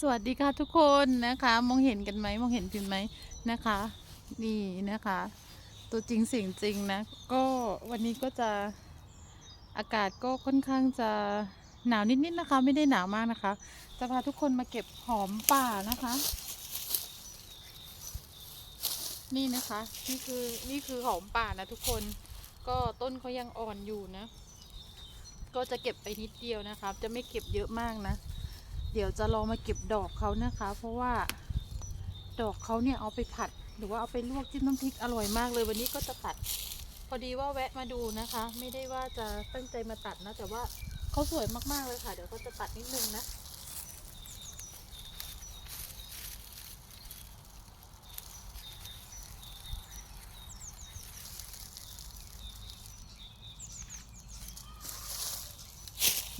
สวัสดีค่ะทุกคนนะคะ มองเห็นกันไหมมองเห็นพิมไหมนะคะ นี่นะคะ ตัวจริงเสียงจริงนะ ก็วันนี้ก็จะอากาศก็ค่อนข้างจะหนาวนิดๆนะคะ ไม่ได้หนาวมากนะคะ จะพาทุกคนมาเก็บหอมป่านะคะ นี่นะคะ นี่คือนี่คือหอมป่านะทุกคนก็ต้นเขายังอ่อนอยู่นะ ก็จะเก็บไปนิดเดียวนะคะ จะไม่เก็บเยอะมากนะ เดี๋ยวจะลองมาเก็บดอกเขานะคะ เพราะว่าดอกเขาเนี่ยเอาไปผัด หรือว่าเอาไปลวกจิ้มน้ำพริกอร่อยมากเลยวันนี้ก็จะตัด พอดีว่าแวะมาดูนะคะ ไม่ได้ว่าจะตั้งใจมาตัดนะ แต่ว่าเขาสวยมากๆเลยค่ะ เดี๋ยวก็จะตัดนิดนึงนะ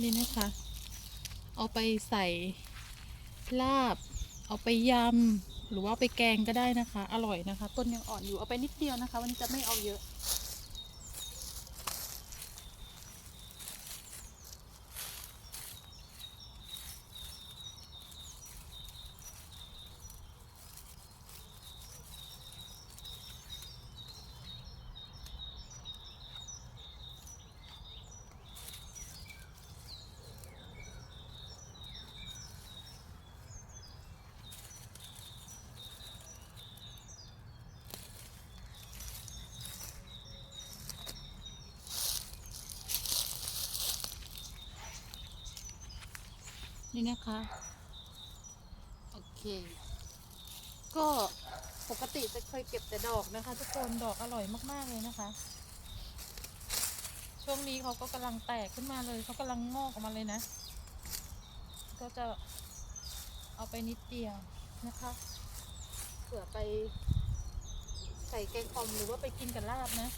นี่นะคะ เอาไปใส่ลาบ เอาไปยำ หรือว่าไปแกงก็ได้นะคะ อร่อยนะคะ ต้นยังอ่อนอยู่เอาไปนิดเดียวนะคะ วันนี้จะไม่เอาเยอะ นี่นะคะ โอเค ก็ปกติจะเคยเก็บแต่ดอกนะคะ ทุกคนดอกอร่อยมากๆเลยนะคะ ช่วงนี้เขาก็กำลังแตกขึ้นมาเลยเขากำลังงอกออกมาเลยนะ ก็จะเอาไปนิดเดียวนะคะเผื่อไปใส่แกงคอมหรือว่าไปกินกับลาบนะ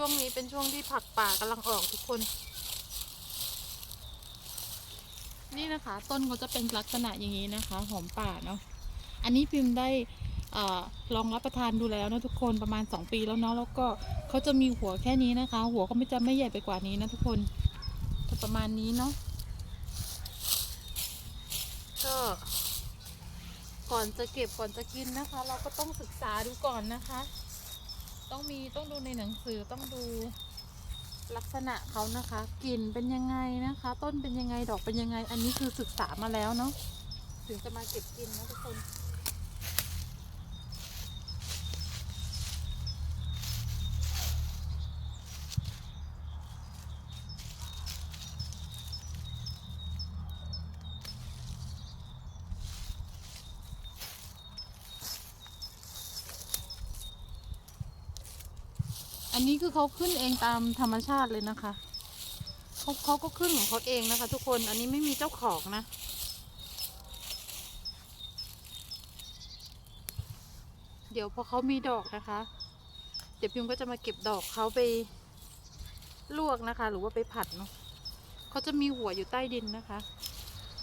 ช่วงนี้เป็นช่วงที่ผักป่ากำลังออกทุกคน นี่นะคะ ต้นเขาจะเป็นลักษณะอย่างนี้นะคะ หอมป่าเนาะอันนี้พิมพ์ได้อลองรับประทานดูแล้วนะทุกคนประมาณ 2 ปีแล้วเนาะแล้วก็เขาจะมีหัวแค่นี้นะคะ หัวก็ไม่จะไม่ใหญ่ไปกว่านี้นะทุกคนจะประมาณนี้เนาะก็ก่อนจะเก็บก่อนจะกินนะคะ เราก็ต้องศึกษาดูก่อนนะคะ ต้องมีต้องดูในหนังสือต้องดูลักษณะเขานะคะกลิ่นเป็นยังไงนะคะ ต้นเป็นยังไงดอกเป็นยังไง อันนี้คือศึกษามาแล้วเนาะถึงจะมาเก็บกินนะทุกคน อันนี้คือเขาขึ้นเองตามธรรมชาติเลยนะคะเขาเขาก็ขึ้นของเขาเองนะคะ ทุกคน อันนี้ไม่มีเจ้าของนะ เดี๋ยวพอเขามีดอกนะคะ เดี๋ยวพิมก็จะมาเก็บดอกเขาไปลวกนะคะ หรือว่าไปผัดเนาะเขาจะมีหัวอยู่ใต้ดินนะคะ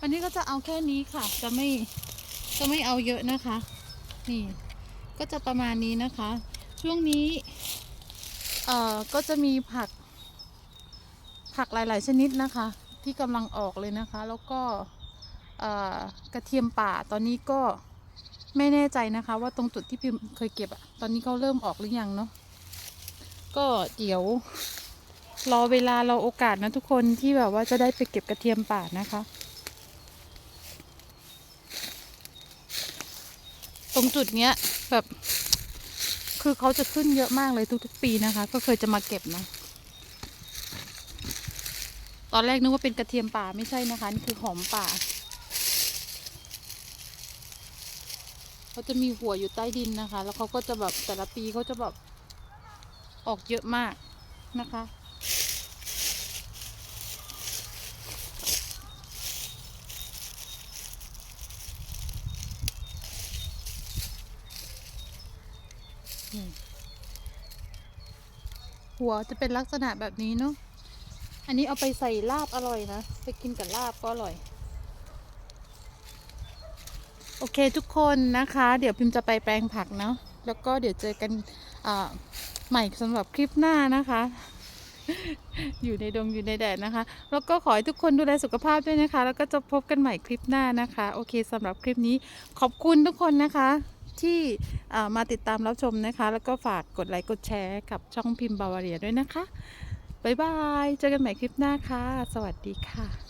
อันนี้ก็จะเอาแค่นี้ค่ะ จะไม่จะไม่เอาเยอะนะคะ นี่ ก็จะประมาณนี้นะคะ ช่วงนี้ เอ่อก็จะมีผัก ผักหลาย ๆ ชนิดนะคะ ที่กำลังออกเลยนะคะ แล้วก็กระเทียมป่าตอนนี้ก็ไม่แน่ใจนะคะ ว่าตรงจุดที่พิมเคยเก็บอะตอนนี้เขาเริ่มออกหรือยังเนาะก็เดี๋ยวรอเวลารอโอกาสนะทุกคนที่แบบว่าจะได้ไปเก็บกระเทียมป่านะคะ ตรงจุดเนี้ยแบบ คือเขาจะขึ้นเยอะมากเลยทุกๆ ปีนะคะ ก็เคยจะมาเก็บนะ ตอนแรกนึกว่าเป็นกระเทียมป่าไม่ใช่นะคะนี่คือหอมป่าเขาจะมีหัวอยู่ใต้ดินนะคะ แล้วเขาก็จะแบบแต่ละปีเขาจะแบบออกเยอะมากนะคะ หัวจะเป็นลักษณะแบบนี้เนาะ อันนี้เอาไปใส่ลาบอร่อยนะ ไปกินกับลาบก็อร่อย โอเคทุกคนนะคะ เดี๋ยวพิมพ์จะไปแปลงผักเนาะ แล้วก็เดี๋ยวเจอกันใหม่สำหรับคลิปหน้านะคะ อยู่ในดงอยู่ในแดดนะคะ แล้วก็ขอให้ทุกคนดูแลสุขภาพด้วยนะคะ แล้วก็จะพบกันใหม่คลิปหน้านะคะ โอเคสำหรับคลิปนี้ขอบคุณทุกคนนะคะที่ มาติดตามรับชมนะคะ แล้วก็ฝากกดไลค์กดแชร์กับช่องพิมพ์บาวาเรียด้วยนะคะ บ๊ายบาย เจอกันใหม่คลิปหน้าค่ะ สวัสดีค่ะ